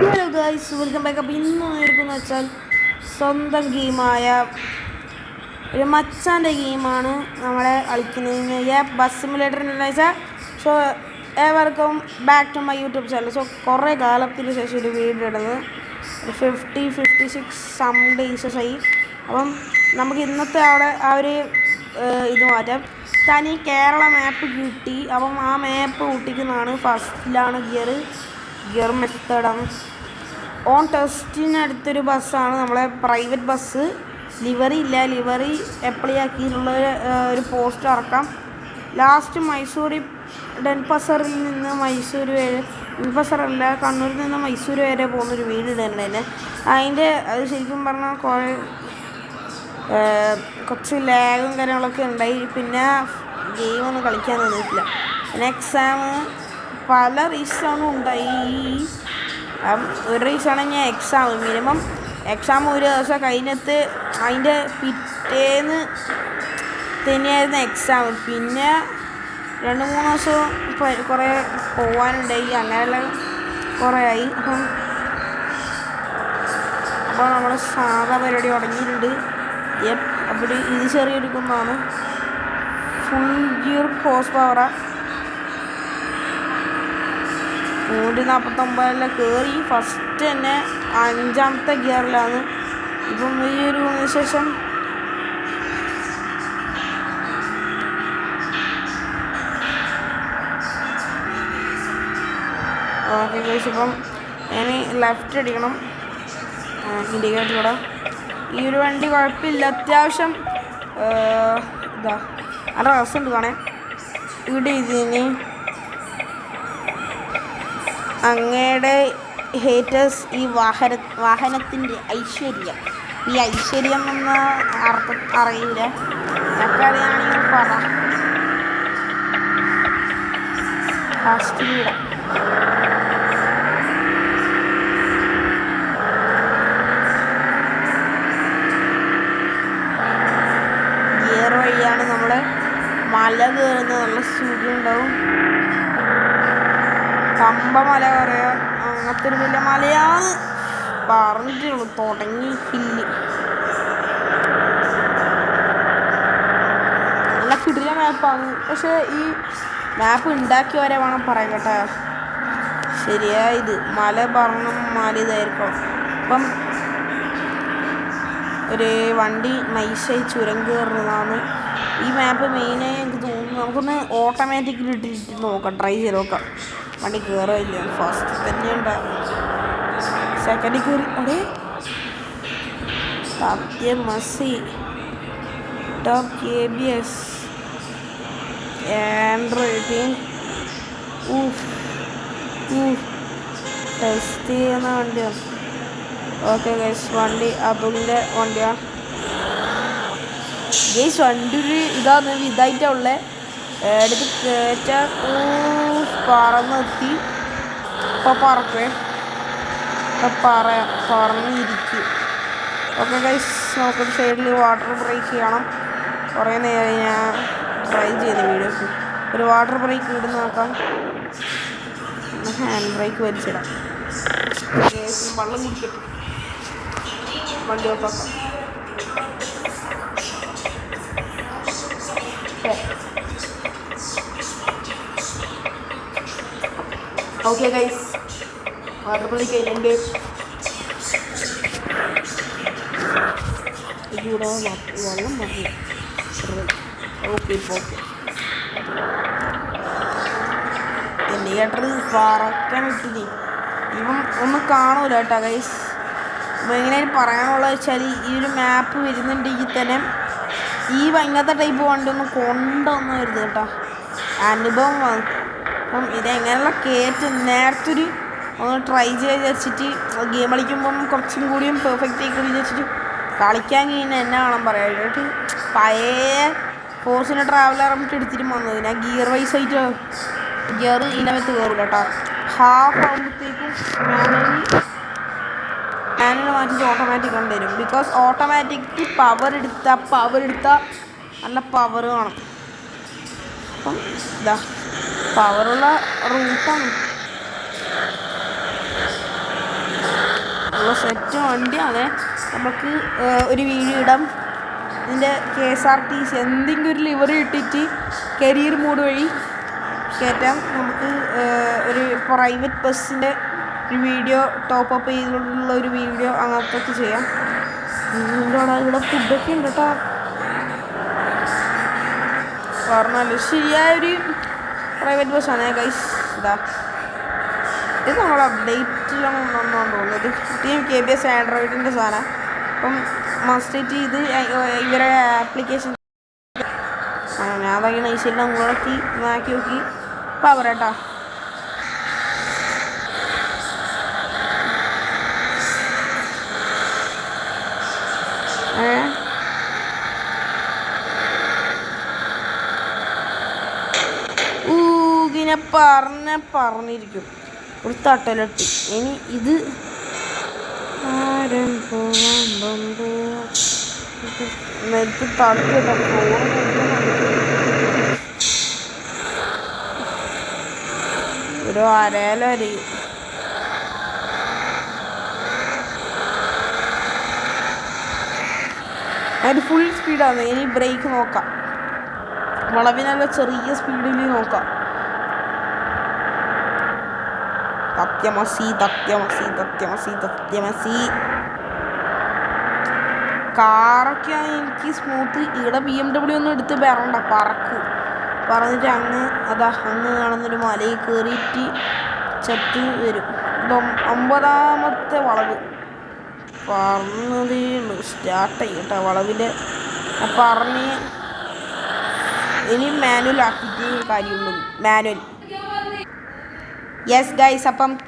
Hello guys welcome back അപ്പം ഇന്ന് വന്നിരിക്കുന്നത് വെച്ചാൽ സ്വന്തം ഗെയിമായ ഒരു മച്ചാന്റെ ഗെയിമാണ് നമ്മളെ കളിക്കുന്നത്. ബസ് സിമുലേറ്റർ വെച്ചാൽ സോ ഏവർക്കും back to my YouTube channel so കുറേ കാലത്തിന് ശേഷം ഒരു വീഡിയോ ഇടുന്നത്. ഒരു fifty fifty six some days ആയി. അപ്പം നമുക്ക് ഇന്നത്തെ അവിടെ ആ ഒരു ഇത് മാറ്റാം. തനി കേരള മാപ്പ് കിട്ടി. അപ്പം ആ മാപ്പ് ഒട്ടിക്കുന്നതാണ് ഫസ്റ്റിലാണ് ഗിയർ ഗിയർ മെത്തേഡാണ് ഓൺ ടെസ്റ്റിനടുത്തൊരു ബസ്സാണ് നമ്മളെ പ്രൈവറ്റ് ബസ് ലിവറി ഇല്ല. ലിവറി അപ്ലൈ ആക്കിയിട്ടുള്ള ഒരു, പോസ്റ്റ് ഇറക്കാം. ലാസ്റ്റ് മൈസൂരിൽ ഡെൻപസറിൽ നിന്ന് മൈസൂർ വരെ ഡെൻപസറല്ല കണ്ണൂരിൽ നിന്ന് മൈസൂർ വരെ പോകുന്നൊരു വീട് ഇടേണ്ടതിന്. അതിന്റെ അത് ശരിക്കും പറഞ്ഞാൽ കുറേ കുറച്ച് ലാഗും കാര്യങ്ങളൊക്കെ ഉണ്ടായി. പിന്നെ ഗെയിമൊന്നും കളിക്കാൻ തോന്നിയിട്ടില്ല പിന്നെ എക്സാം പല റീസണും ഉണ്ടായി. ഒരു റീസണാണ് ഞാൻ എക്സാം മിനിമം എക്സാം ഒരു ദിവസം കഴിഞ്ഞിട്ട് അതിന്റെ പിറ്റേന്ന് തന്നെയായിരുന്നു എക്സാം പിന്നെ രണ്ട് മൂന്ന് ദിവസം കുറേ പോവാനുണ്ടായി. അങ്ങനെയുള്ള കുറേ ആയി. അപ്പം അപ്പോൾ നമ്മുടെ സാധാ പരിപാടി തുടങ്ങിയിട്ടുണ്ട്. യെപ്പ് ഇത് ഇത് കുന്നാണ്. ഫുൾ ഗിയർ ഹോസ് പവറാണ് നൂറ്റി നാൽപ്പത്തൊമ്പതിലെ കയറി ഫസ്റ്റ് തന്നെ അഞ്ചാമത്തെ ഗിയറിലാണ് ഇപ്പം ഈ ഒരു ശേഷം ഓക്കെ കഴിച്ചപ്പം ഞാൻ ലെഫ്റ്റ് അടിക്കണം. ഇൻഡിക്കേറ്റർ കൂടെ ഈ ഒരു വണ്ടി കുഴപ്പമില്ല. അത്യാവശ്യം ഇതാ നല്ല രസമുണ്ട് കാണേ ഇവിടെ ഇതിന് അങ്ങയുടെ ഹേറ്റേഴ്സ് ഈ വാഹന വാഹനത്തിന്റെ ഐശ്വര്യം. ഈ ഐശ്വര്യം എന്ന അർത്ഥം അറിയില്ല. ഒക്കെ അറിയാണെങ്കിൽ പറ. ഫാസ്റ്റ് മല കയറുന്ന നല്ല സൂര്യ ഉണ്ടാവും കമ്പ മല കയറിയ അങ്ങനത്തെ ഒരു വലിയ മലയാണ്. പറഞ്ഞിട്ടുള്ളൂ തുടങ്ങി ഹില്ല് നല്ല കിടില മാപ്പാണ്. പക്ഷേ ഈ മാപ്പ് ഉണ്ടാക്കി വരെ വേണം പറയാൻ കേട്ടോ. ശരിയാ ഇത്. മല പറഞ്ഞ മല ഇതായിരിക്കും. അപ്പം ഒരു വണ്ടി നൈസായി ചുരം കയറുന്നതാണ് ഈ മാപ്പ് മെയിനായി എനിക്ക് തോന്നുന്നു. നമുക്കൊന്ന് ഓട്ടോമാറ്റിക്കലി ഇട്ടിട്ട് നോക്കാം. ട്രൈ ചെയ്ത് നോക്കാം. വണ്ടി കയറില്ല ഫസ്റ്റ് തന്നെ ഉണ്ടാകും സെക്കൻഡിൽ കയറി അവിടെ സത്യം മസി top K B S android test ചെയ്യുന്ന വണ്ടിയാണ്. ഓക്കെ ഗൈസ് വണ്ടി അതുലിന്റെ വണ്ടിയാണ്. ഗൈസ് വണ്ടി ഒരു ഇതായിട്ടാ ഉള്ളത് എടുത്ത് കയറ്റ. പറന്നെത്തി. ഇപ്പം പറക്കേ. ഇപ്പം പറ പറന്നിരിക്കും. ഓക്കെ ഗൈസ് നമുക്ക് സൈഡിൽ വാട്ടർ ബ്രേക്ക് ചെയ്യണം. കുറേ നേരം ഞാൻ ട്രൈ ചെയ്ത വീഡിയോക്ക് ഒരു വാട്ടർ ബ്രേക്ക് ഇടുന്ന നോക്കാം ഹാൻഡ് ബ്രേക്ക് വലിച്ചിടാം. വെള്ളം കുടിക്കട്ടെ. വണ്ടി ഓഫാക്കാം ഓക്കെ ഗൈസ് വാട്ടർ ബ്രേക്ക് കഴിഞ്ഞിട്ട് ഇവിടെ വെള്ളം മതി ഓക്കെ ഓക്കെ ഇൻഡിക്കേറ്റർ പറക്കാൻ ഇട്ടില്ലേ ഇവൻ ഒന്നും കാണൂല കേട്ടോ ഗൈസ് ഇപ്പം എങ്ങനെയാണ് പറയാനുള്ളത് വെച്ചാൽ ഈ ഒരു മാപ്പ് വരുന്നുണ്ടെങ്കിൽ തന്നെ ഈ ഇങ്ങനത്തെ ടൈപ്പ് വണ്ടി ഒന്നും കൊണ്ടൊന്നും വരുത് കേട്ടോ. അനുഭവം അപ്പം ഇതെങ്ങനെയുള്ള കയറ്റ് നേരത്തെ ഒരു ഒന്ന് ട്രൈ ചെയ്ത് വെച്ചിട്ട് ഗെയിം കളിക്കുമ്പം കുറച്ചും കൂടിയും പെർഫെക്റ്റ് ആയിക്കൂടി വിചാരിച്ചിട്ട് കളിക്കാൻ കഴിഞ്ഞാൽ എന്നെ വേണം പറയാനായിട്ട് പഴയ ഫോഴ്സിന്റെ ട്രാവലർ നമുക്ക് എടുത്തിട്ട് വന്നത്. ഞാൻ ഗിയർ വൈസ് ആയിട്ട് ഗിയർ ഇതിനകത്ത് കയറില്ല കേട്ടോ. ഹാഫ് ആകുമ്പോഴത്തേക്കും മാനുവൽ മാറ്റിച്ച് ഓട്ടോമാറ്റിക് കൊണ്ടുവരും ബിക്കോസ് ഓട്ടോമാറ്റിക് പവർ എടുത്ത പവർ എടുത്ത നല്ല പവർ കാണും. അപ്പം ഇതാ പവറുള്ള റൂട്ടാണ് ഉള്ള സെറ്റ് വണ്ടി അതെ. നമുക്ക് ഒരു വീഡിയോ ഇടാം. ഇതിന്റെ K S R T C എന്തെങ്കിലും ഒരു ലിവർ ഇട്ടിട്ട് കരിയർ മോഡ് വഴി കയറ്റാം നമുക്ക് ഒരു പ്രൈവറ്റ് ബസ്സിന്റെ ഒരു വീഡിയോ ടോപ്പ് അപ്പ് ചെയ്തുള്ള ഒരു വീഡിയോ അങ്ങനത്തെ ചെയ്യാം. ഇവിടെ ഇവിടെ ഫുഡൊക്കെ ഉണ്ട് കേട്ടോ പറഞ്ഞാൽ ശരിയായൊരു പ്രൈവറ്റ് ബസ്സാണ്. ഗൈസ് ഇതാ. ഇത് നമ്മൾ അപ്ഡേറ്റിലാണ് ഉണ്ടെന്നാണ് തോന്നുന്നത് ടീം കെ ബി എസ് ആൻഡ്രോയിഡിന്റെ സാധനം. അപ്പം മസ്റ്റേറ്റ് ചെയ്ത് ഇവരെ ആപ്ലിക്കേഷൻ ഞാൻ അതൊക്കെ നൈസിൽ മുളക്കി ആക്കി നോക്കി. പവർ അവരേട്ടാ ഏ ഊകിനെ പറഞ്ഞ പറഞ്ഞിരിക്കും. ഒരു തട്ടലട്ടി. ഇനി ഇത് ആരം പോവാൻ ഒരു അരയിലരി അതിന് ഫുൾ സ്പീഡാണ് ഇനി ബ്രേക്ക് നോക്കാം. വളവിനല്ല ചെറിയ സ്പീഡിൽ നോക്കാം. തത്യമസി തത്യമസി തത്യമസി തത്യമസി കാറൊക്കെയാണ് എനിക്ക് സ്മൂത്ത് ഇവിടെ ബി എം ഡബ്ല്യു ഒന്നും എടുത്ത് വരണ്ട. പറക്ക്. പറഞ്ഞിട്ട് അങ്ങ് അതാ അങ്ങ് കാണുന്നൊരു മലയിൽ കയറിയിട്ട് ചത്ത് വരും. ഒമ്പതാമത്തെ വളവ്. പറഞ്ഞതേ ഉള്ളൂ. സ്റ്റാർട്ട് ചെയ്യട്ടോ വളവിന്റെ പറഞ്ഞ് ഇനി മാനുവൽ ആക്കിയിട്ട് കാര്യമുള്ളൂ. മാനുവൽ യെസ് ഗൈസ് അപ്പം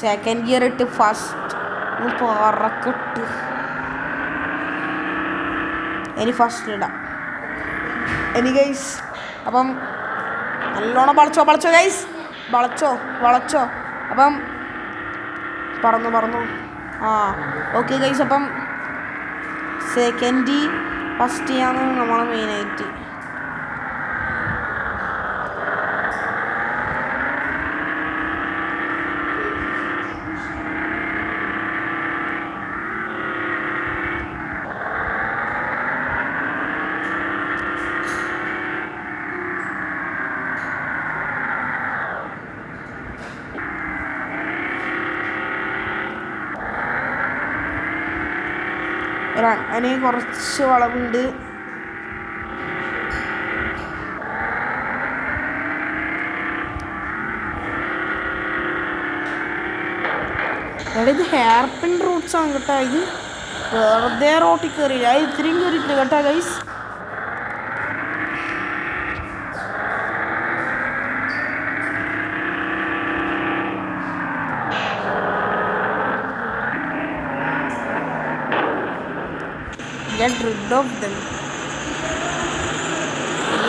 സെക്കൻഡ് ഇയർ ഇട്ട് ഫസ്റ്റ് പറക്കട്ട്. ഇനി ഫസ്റ്റ് ഇടാം. ഇനി ഗൈസ് അപ്പം നല്ലോണം വളച്ചോ വളച്ചോ ഗൈസ് വളച്ചോ വളച്ചോ. അപ്പം പറന്നു പറന്നു. ആ ഓക്കെ ഗൈസ് അപ്പം സെക്കൻഡ് ഫസ്റ്റ് ചെയ്യാന്ന് നമ്മളെ മെയിനായിട്ട് അതിന് കുറച്ച് വളവുണ്ട്. എടാ ഇത് ഹെയർ പിൻ റൂട്ട്സ് ആണ് കേട്ടോ. ഇത് വെറുതെ റോട്ടിൽ കയറിയില്ല. അത് ഇത്രയും കയറിയിട്ടില്ല കേട്ടോ guys get rid of them.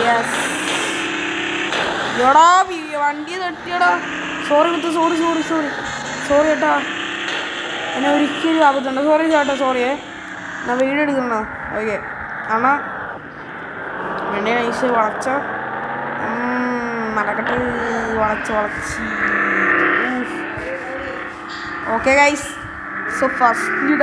Yes. എടാ വണ്ടി തട്ടിയടാ. സോറി കുത്ത് സോറി സോറി സോറി സോറി ഏട്ടാ. എന്നെ ഒരിക്കലും ആപത്തുണ്ട് സോറി ചേട്ടാ സോറിയേ ഞാൻ വീട് എടുക്കണോ? ഓക്കെ അണ്ണാ വണ്ടി നൈസ് വളച്ച. നടക്കട്ടെ വളച്ച് വളച്ച്. ഓക്കെ ഗൈസ് സോ ഫസ്റ്റ് ഇട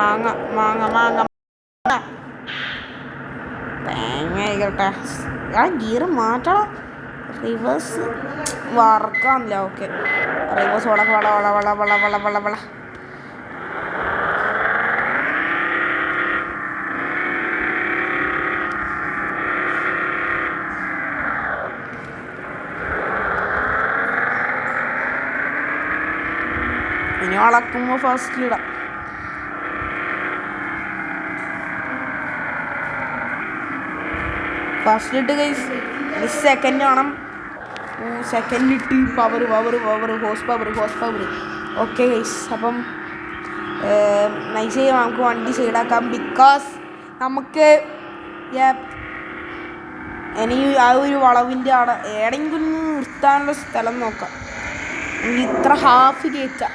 മാങ്ങ മാങ്ങ മാങ്ങ. തേങ്ങ ആയിക്കോട്ടെ. ആ ഗിയർ മാറ്റണം റിവേഴ്സ് വറക്കാമില്ല ഓക്കെ. റിവേഴ്സ് വള വള വള വള വള വള വള വള. ഇനി വളക്കുമ്പോൾ ഫസ്റ്റ് ഫസ്റ്റ് ഇട്ട് ഗൈസ് സെക്കൻഡ് വേണം. സെക്കൻഡ് ഇട്ട് power power power hose power hose power okay guys അപ്പം നൈസ് നമുക്ക് വണ്ടി സൈഡാക്കാം ബിക്കോസ് നമുക്ക് ഇനി ആ ഒരു വളവിന്റെ അവിടെ ഏടെങ്കിലും നിർത്താനുള്ള സ്ഥലം നോക്കാം. ഇത്ര ഹാഫ് കയറ്റാം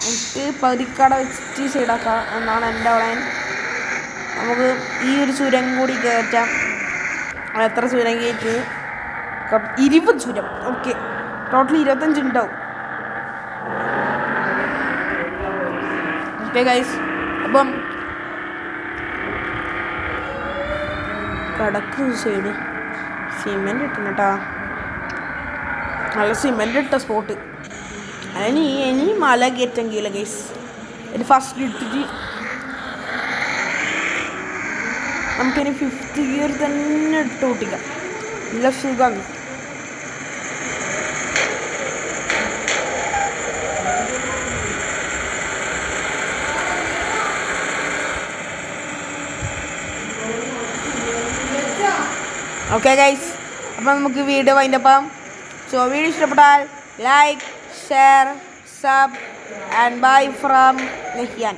എന്നിട്ട് പതിക്കട വെച്ചിട്ട് സൈഡാക്കാം എന്നാണ് എന്റെ പ്ലാൻ നമുക്ക് ഈ ഒരു ചുരം കൂടി കയറ്റാം എത്ര ചുരം കയറ്റി ഇരുപത് ചുരം. ഓക്കെ. ടോട്ടൽ ഇരുപത്തഞ്ച് ഉണ്ടാവും. അപ്പം കടക്ക് സൈഡ് സിമെന്റ് ഇട്ടണം കേട്ടാ നല്ല സിമെന്റ് ഇട്ട സ്പോട്ട് അതിന് ഇനി മല കയറ്റെങ്കിലും ഗൈസ് ഇത് ഫസ്റ്റ് ഇട്ടിട്ട് നമുക്കിനി ഫിഫ്ത്ത് ഗിയർ തന്നെ ഇട്ട് കൂട്ടിക്കാം. നല്ല സുഖം ഓക്കെ ഗൈസ് അപ്പം നമുക്ക് വീഡിയോ വൈൻഡപ്പം സോ വീഡിയോ ഇഷ്ടപ്പെട്ടാൽ like share sub and bye from Nehiyan